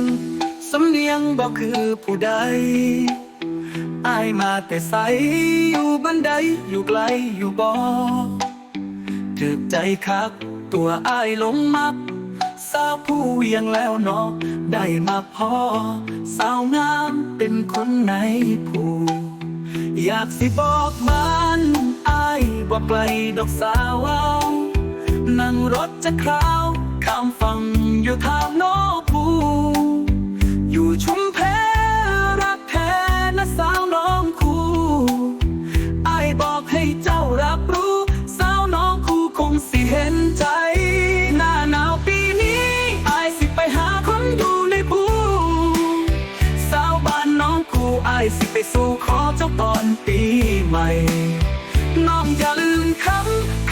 ง สำเนียงบอกคือผู้ใด อายมาแต่ใส อยู่บันไดอยู่ไกลอยู่บ่ถึกใจคัก ตัวอายหลงมัก สาวผู้เวียงแล้วเนาะได้มาพอ สาวงามเป็นคนในผู้อยากสิบอกมันอายบอกไกลดอกสาวนั่งรถจะคราว ข้ามฝั่งอยู่ทางโนภูอยู่ชุมแพรักแท้นะสาวน้องคูอายบอกให้เจ้ารับรู้ สาวน้องคูคงสิเห็นใจ หน้าหนาวปีนี้ไอสิไปหาคนอยู่ในภูสาวบ้านน้องกูอายสิไปสู่ขอเจ้าตอนปีใหม่ น้องอย่าลืมคำ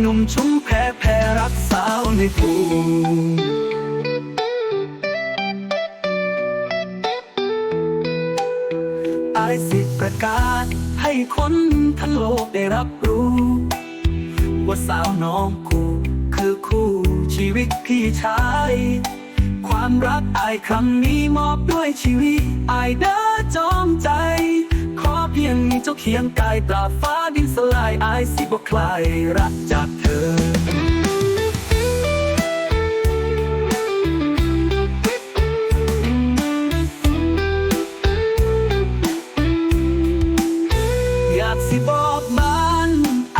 หนุ่มชุ่มแพแพรักสาวในภูอายสิประกาศให้คนทั้งโลกได้รับรู้ ว่าสาวน้องกูคือคู่ชีวิตพี่ชาย ความรักอายครั้งนี้มอบด้วยชีวิตอายเด้อจอมใจ เคียงกายตราฟ้าดินสลายอายสิบ่คลายรักจากเธอ อยากสิบอกมัน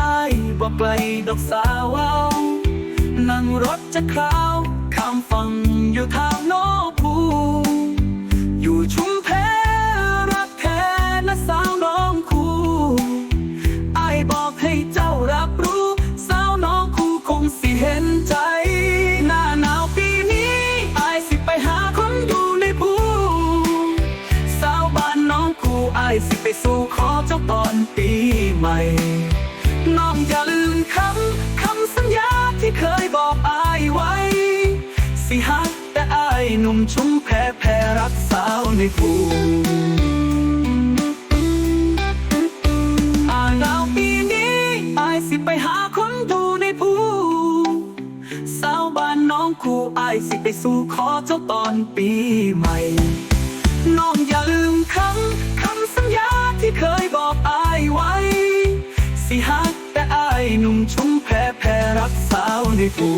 อายบอกไกลดอกสาวานั่งรถจะครา อเจ้าตอนปีใหม่ น้องอย่าลืมคำ คำสัญญาที่เคยบอกอายไว้ สิฮักแต่อายหนุ่มชุ่มแพแพรักสาวในภูอ่างดาวปีนี้อายสิไปหาคนดูในภูสาวบ้านน้องคูอายสิไปสู่ขอเจ้าตอนปีใหม่ ไว้ สิฮักแต่อายหนุ่มชุมแพแพรักสาวในภู